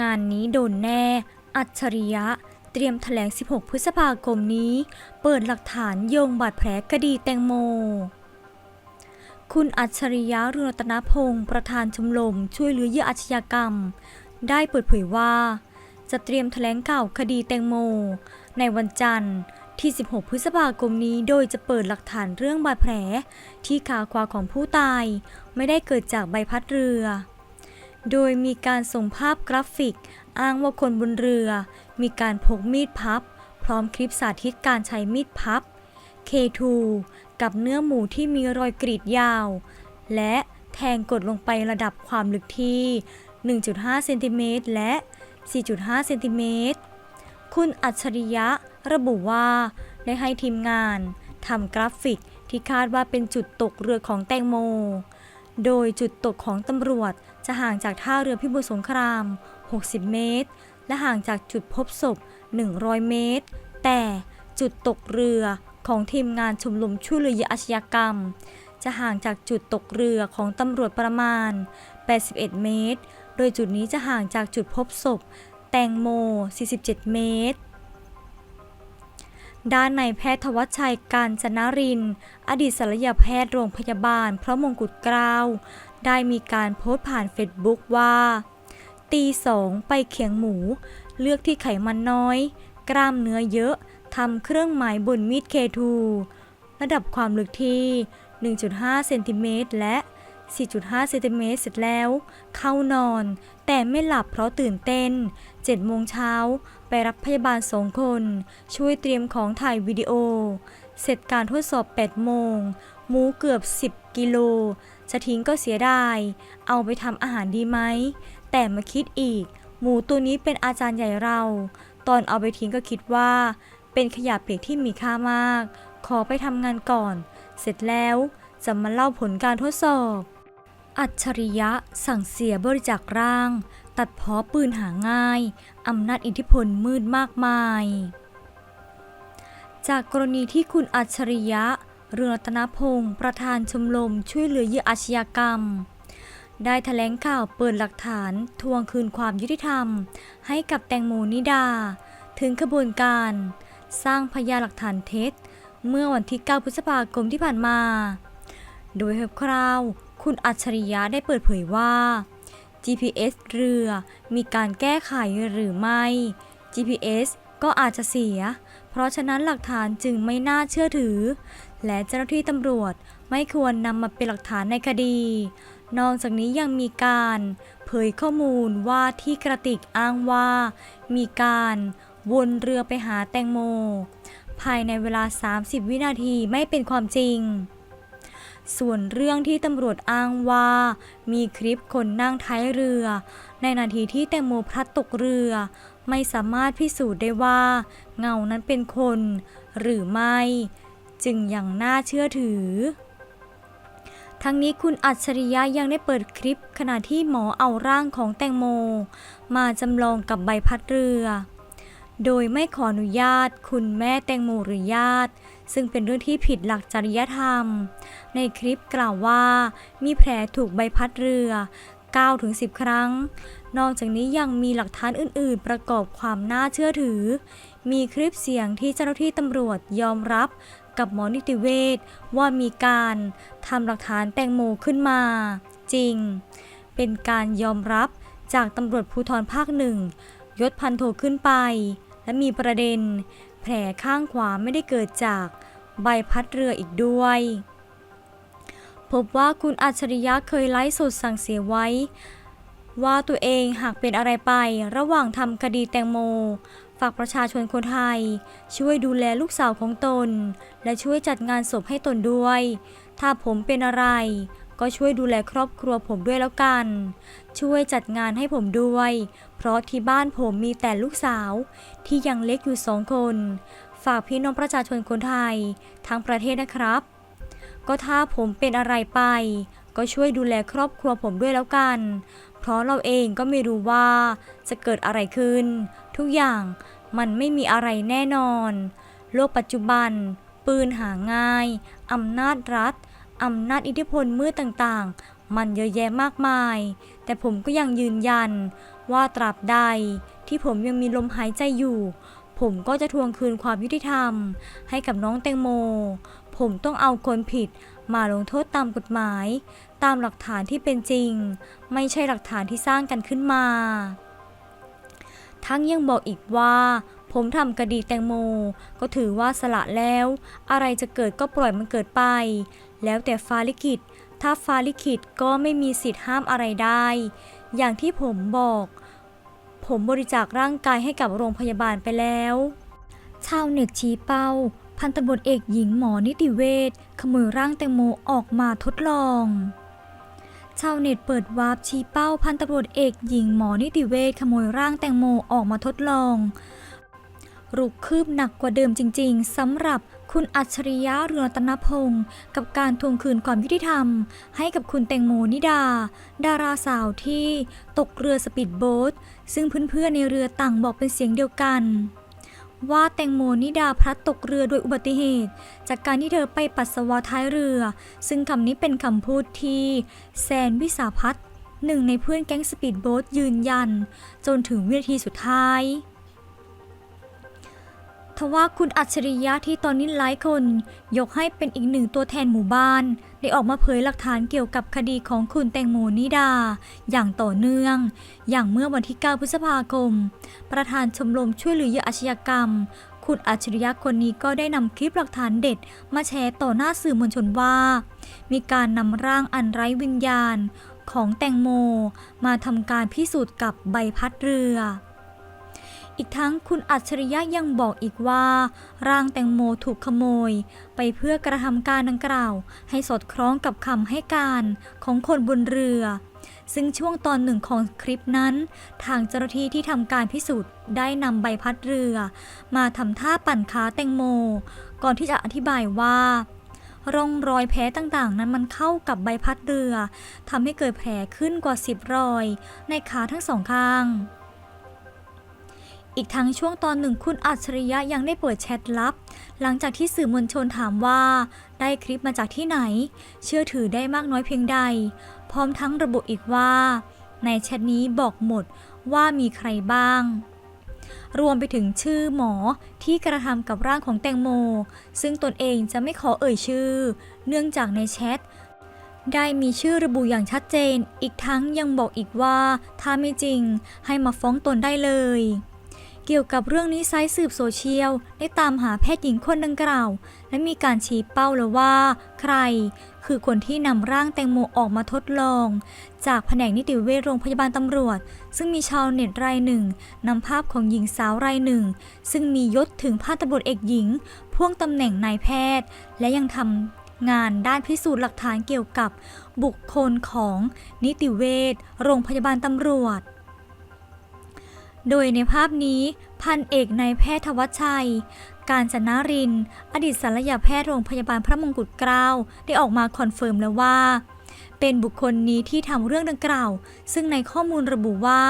งานนี้โดนแน่ อัจฉริยะ เตรียมแถลง 16 พฤษภาคมนี้ เปิดหลักฐานโยงบาดแผลคดีแตงโม คุณอัจฉริยะเรืองรัตนพงศ์ประธานชมรมช่วยเหลือเหยื่ออาชญากรรม ได้เปิดเผยว่า จะเตรียมแถลงข่าวคดีแตงโม ในวันจันทร์ที่ 16 พฤษภาคมนี้ โดยจะเปิดหลักฐานเรื่องบาดแผล ที่ขาขวาของผู้ตาย ไม่ได้เกิดจากใบพัดเรือ โดยมีการส่งภาพกราฟิก อ้างว่าคนบนเรือ มีการพกมีดพับ พร้อมคลิปสาธิตการใช้มีดพับ K2 กับเนื้อหมูที่มีรอยกรีดยาว และแทงกดลงไประดับความลึกที่ 1.5 เซนติเมตรและ 4.5 เซนติเมตร คุณอัจฉริยะระบุว่า ได้ให้ทีมงานทำกราฟิกที่คาดว่าเป็นจุดตกเรือของแตงโม โดยจุดตกของตำรวจ จะห่างจากท่าเรือพิบูลสงคราม 60 เมตร และห่างจากจุดพบศพ 100 เมตร แต่จุดตกเรือของทีมงานชมรมช่วยเหลือเออาชญากรรม จะห่างจากจุดตกเรือของตำรวจประมาณ 81 เมตร โดยจุดนี้จะห่างจากจุดพบศพ แตงโม 47 เมตร ด้านในแพทย์ทวัชชัยการจนริน อดีตศัลยแพทย์โรงพยาบาล พระมงกุฎเกล้า ได้มีการโพสต์ผ่านเฟซบุ๊กว่า ตีสองไปเขียงหมู เลือกที่ไขมันน้อย กล้ามเนื้อเยอะ ทำเครื่องหมายบนมีดเคทูระดับความลึกที่ 1.5 เซนติเมตรและ 4.5เซนติเมตรเสร็จแล้ว เข้านอน แต่ไม่หลับเพราะตื่นเต้น7โมงเช้าไปรับพยาบาลสองคน ช่วยเตรียมของถ่ายวิดีโอ เสร็จการทดสอบ 8 โมง หมูเกือบ 10 กิโล จะทิ้งก็เสียดาย เอาไปทำอาหารดีไหม แต่มาคิดอีก หมูตัวนี้เป็นอาจารย์ใหญ่เรา ตอนเอาไปทิ้งก็คิดว่า เป็นขยะเปียกที่มีค่ามาก ขอไปทำงานก่อน เสร็จแล้วจะมาเล่าผลการทดสอบ อัจฉริยะสั่งเสียบริจาคร่าง ตัดเพาะปืนหาง่าย อำนาจอิทธิพลมืดมากมาย จากกรณีที่คุณอัจฉริยะ เรืองรัตนพงศ์ประธานชมรมช่วยเหลือเหยื่ออาชญากรรม ได้แถลงข่าวเปิดหลักฐานทวงคืนความยุติธรรม ให้กับแตงโมนิดา ถึงขบวนการ สร้างพยานหลักฐานเท็จ เมื่อวันที่ 9 พฤษภาคมที่ผ่านมา โดยคร่าว คุณอัจฉริยะได้เปิดเผยว่า GPS เรือมีการแก้ไขหรือไม่ GPS ก็อาจจะเสีย เพราะฉะนั้นหลักฐานจึงไม่น่าเชื่อถือ และเจ้าหน้าที่ตำรวจไม่ควรนำมาเป็นหลักฐานในคดี นอกจากนี้ยังมีการเผยข้อมูลว่าที่กระติกอ้างว่า มีการวนเรือไปหาแตงโม ภายในเวลา 30 วินาทีไม่เป็นความจริง ส่วนเรื่องที่ตำรวจอ้างว่า มีคลิปคนนั่งท้ายเรือ ในนาทีที่แตงโมพลัดตกเรือ ไม่สามารถพิสูจน์ได้ว่า เงานั้นเป็นคน หรือไม่ จึงยังน่าเชื่อถือ ทั้งนี้คุณอัจฉริยะยังได้เปิดคลิปขณะที่หมอเอาร่างของแตงโม มาจำลองกับใบพัดเรือ โดยไม่ขออนุญาตคุณแม่แตงโมหรือญาติ ซึ่งเป็นเรื่องที่ผิดหลักจริยธรรม ในคลิปกล่าวว่า มีแผลถูกใบพัดเรือ 9-10 ครั้ง นอกจากนี้ยังมีหลักฐานอื่น ๆ ประกอบความน่าเชื่อถือ มีคลิปเสียงที่เจ้าหน้าที่ตำรวจยอมรับกับหมอนิติเวชว่ามีการทำหลักฐานแตงโมขึ้นมา จริง เป็นการยอมรับจากตำรวจภูธรภาคหนึ่งยศพันโทขึ้นไป และมีประเด็น แผลข้างขวาไม่ได้เกิดจากใบพัดเรืออีกด้วย พบว่าคุณอัจฉริยะเคยไลฟ์สดสั่งเสียไว้ ว่าตัวเองหากเป็นอะไรไประหว่างทำคดีแตงโม ฝากประชาชนคนไทย ช่วยดูแลลูกสาวของตน และช่วยจัดงานศพให้ตนด้วย ถ้าผมเป็นอะไร ก็ช่วยดูแลครอบครัวผมด้วยแล้วกัน ช่วยจัดงานให้ผมด้วย เพราะที่บ้านผมมีแต่ลูกสาว ที่ยังเล็กอยู่สองคน ฝากพี่น้องประชาชนคนไทย ทั้งประเทศนะครับ ก็ถ้าผมเป็นอะไรไป ก็ช่วยดูแลครอบครัวผมด้วยแล้วกัน เพราะเราเองก็ไม่รู้ว่าจะเกิดอะไรขึ้น ทุกอย่างมันไม่มีอะไรแน่นอน โลกปัจจุบัน ปืนหาง่าย อำนาจรัฐ อำนาจอิทธิพลมืดต่างๆ มันเยอะแยะมากมาย แต่ผมก็ยังยืนยัน ว่าตราบใดที่ผมยังมีลมหายใจอยู่ ผมก็จะทวงคืนความยุติธรรม ให้กับน้องแตงโม ผมต้องเอาคนผิดมาลงโทษตามกฎหมาย ตามหลักฐานที่เป็นจริง ไม่ใช่หลักฐานที่สร้างกันขึ้นมา ทั้งยังบอกอีกว่า ผมทำคดีแตงโม ก็ถือว่าสละแล้ว อะไรจะเกิดก็ปล่อยมันเกิดไป แล้วแต่ฟ้าลิขิต ถ้าฟ้าลิขิตก็ไม่มีสิทธิ์ห้ามอะไรได้ อย่างที่ผมบอก ผมบริจาคร่างกายให้กับโรงพยาบาลไปแล้ว ชาวเน็ตชี้เป้า พันตำรวจเอกหญิงหมอนิติเวชขโมยร่างแตงโมออกมาทดลองชาวเน็ตเปิดวาร์ปชี้เป้าพันตำรวจเอกหญิงหมอนิติเวชขโมยร่างแตงโมออกมาทดลอง รุกคืบหนักกว่าเดิมจริง ๆสำหรับคุณอัจฉริยะเรืองรัตนพงศ์กับการทวงคืนความยุติธรรม ให้กับคุณแตงโมนิดา ดาราสาวที่ตกเรือสปีดโบ๊ทซึ่งเพื่อนๆในเรือต่างบอกเป็นเสียงเดียวกัน ว่าแตงโมนิดาพลัดตกเรือโดยอุบัติเหตุ จากการที่เธอไปปัสสาวะท้ายเรือ ซึ่งคำนี้เป็นคำพูดที่แซนวิสาพัฒน์หนึ่งในเพื่อนแก๊งสปีดโบ๊ทยืนยัน จนถึงวินาทีสุดท้าย ทว่าคุณอัจฉริยะที่ตอนนี้หลายคน ยกให้เป็นอีกหนึ่งตัวแทนหมู่บ้าน ได้ออกมาเผยหลักฐานเกี่ยวกับคดีของคุณแตงโมนิดา อย่างต่อเนื่อง อย่างเมื่อวันที่ 9 พฤษภาคม ประธานชมรมช่วยเหลือเหยื่ออาชญากรรม คุณอัจฉริยะคนนี้ก็ได้นำคลิปหลักฐานเด็ด มาแชร์ต่อหน้าสื่อมวลชนว่า มีการนำร่างอันไร้วิญญาณ ของแตงโม มาทำการพิสูจน์กับใบพัดเรือ อีกทั้งคุณอัจฉริยะยังบอกอีกว่า ร่างแตงโมถูกขโมย ไปเพื่อกระทำการดังกล่าว ให้สอดคล้องกับคำให้การของคนบนเรือ ซึ่งช่วงตอนหนึ่งของคลิปนั้น ทางเจ้าหน้าที่ที่ทำการพิสูจน์ได้นำใบพัดเรือ มาทำท่าปั่นขาแตงโม ก่อนที่จะอธิบายว่าร่องรอยแผลต่างๆ นั้นมันเข้ากับใบพัดเรือทำให้เกิดแผลขึ้นกว่า 10 รอย ในขาทั้งสองข้าง อีกทั้งช่วงตอนหนึ่งคุณอัจฉริยะยังได้เปิดแชทลับ หลังจากที่สื่อมวลชนถามว่า ได้คลิปมาจากที่ไหน เชื่อถือได้มากน้อยเพียงใด พร้อมทั้งระบุอีกว่า ในแชทนี้บอกหมดว่ามีใครบ้าง รวมไปถึงชื่อหมอที่กระทำกับร่างของแตงโม ซึ่งตนเองจะไม่ขอเอ่ยชื่อ เนื่องจากในแชทได้มีชื่อระบุอย่างชัดเจน อีกทั้งยังบอกอีกว่า ถ้าไม่จริงให้มาฟ้องตนได้เลย เกี่ยวกับเรื่องนี้ไซต์สืบโซเชียล ได้ตามหาแพทย์หญิงคนดังกล่าว และมีการชี้เป้าแล้วว่า ใคร คือคนที่นำร่างแตงโมออกมาทดลอง จากแผนกนิติเวชโรงพยาบาลตำรวจ ซึ่งมีชาวเน็ตรายหนึ่งนำภาพของหญิงสาวรายหนึ่ง ซึ่งมียศถึงพันตำรวจเอกหญิง พ่วงตำแหน่งนายแพทย์ และยังทำงานด้านพิสูจน์หลักฐานเกี่ยวกับบุคคลของนิติเวชโรงพยาบาลตำรวจ โดยในภาพนี้พันเอกนายแพทย์ทวัชชัย การจนาริน อดีตศัลยแพทย์โรงพยาบาลพระมงกุฎเกล้าได้ออกมาคอนเฟิร์มแล้วว่า เป็นบุคคลนี้ที่ทำเรื่องดังกล่าว ซึ่งในข้อมูลระบุว่า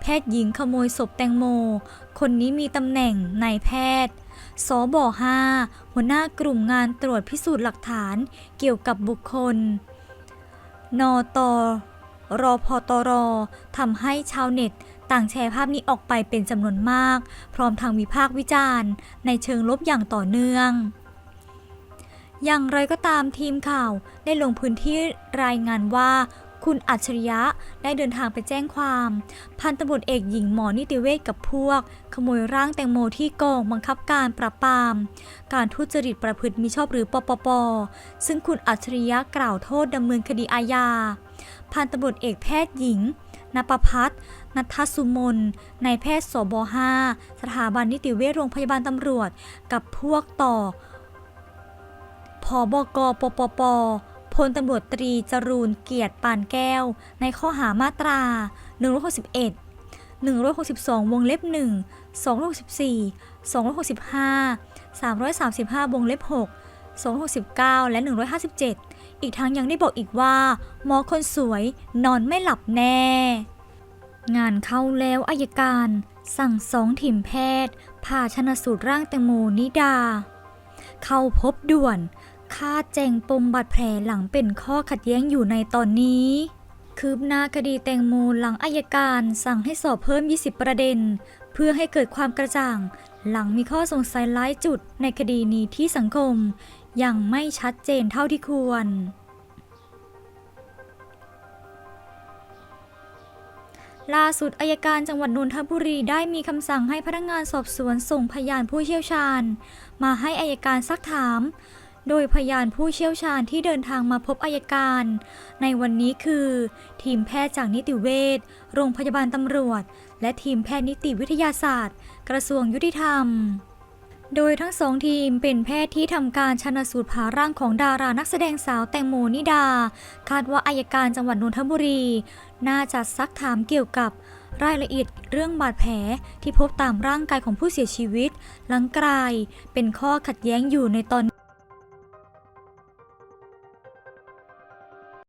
แพทย์หญิงขโมยศพแตงโม คนนี้มีตำแหน่งนายแพทย์สบ5หัวหน้ากลุ่มงานตรวจพิสูจน์หลักฐานเกี่ยวกับบุคคล นตรพตรทำให้ชาวเน็ต ต่างแชร์ภาพนี้ออกไปเป็นจำนวนมาก พร้อมทางวิพากษ์วิจารณ์ ในเชิงลบอย่างต่อเนื่อง อย่างไรก็ตามทีมข่าวได้ลงพื้นที่รายงานว่าคุณอัจฉริยะได้เดินทางไปแจ้งความ พันตำรวจเอกหญิงหมอนิติเวชกับพวก ขโมยร่างแตงโมที่กองบังคับการปราบปราม การทุจริตประพฤติมิชอบหรือปปป ซึ่งคุณอัจฉริยะกล่าวโทษดำเนินคดีอาญา พันตำรวจเอกแพทย์หญิง นปพัฒน์นัทสุมนนายแพทย์สบ5สถาบันนิติเวชโรงพยาบาลตำรวจ กับพวกต่อพบกปปปพลตำรวจตรีจรูนเกียรติปานแก้ว ในข้อหามาตรา 161 162 วงเล็บ 1 264 265 335 วงเล็บ 6 269 และ 157 อีกทั้งยังได้บอกอีกว่า หมอคนสวยนอนไม่หลับแน่ งานเข้าแล้วอายการ สั่งสองทีมแพทย์ผ่าชนสูตรร่างแตงโมนิดา เข้าพบด่วนคาดแจงปมบาดแผลหลังเป็นข้อขัดแย้งอยู่ในตอนนี้ คืบหน้าคดีแตงโมหลังอายการสั่งให้สอบเพิ่ม 20 ประเด็น เพื่อให้เกิดความกระจ่าง หลังมีข้อสงสัยหลายจุดในคดีนี้ที่สังคม ยังไม่ชัดเจนเท่าที่ควร ล่าสุดอายการจังหวัดนนทบุรีได้มีคำสั่งให้พนักงานสอบสวนส่งพยานผู้เชี่ยวชาญ มาให้อายการซักถาม โดยพยานผู้เชี่ยวชาญที่เดินทางมาพบอายการ ในวันนี้คือ ทีมแพทย์จากนิติเวชโรงพยาบาลตำรวจ และทีมแพทย์นิติวิทยาศาสตร์ กระทรวงยุติธรรม โดยทั้งสองทีมเป็นแพทย์ที่ทำการชันสูตรผ่าร่างของดารานักแสดงสาวแตงโมนิดา คาดว่าอายการจังหวัดนนทบุรี น่าจะซักถามเกี่ยวกับรายละเอียดเรื่องบาดแผลที่พบตามร่างกายของผู้เสียชีวิต หลังกลายเป็นข้อขัดแย้งอยู่ในตอน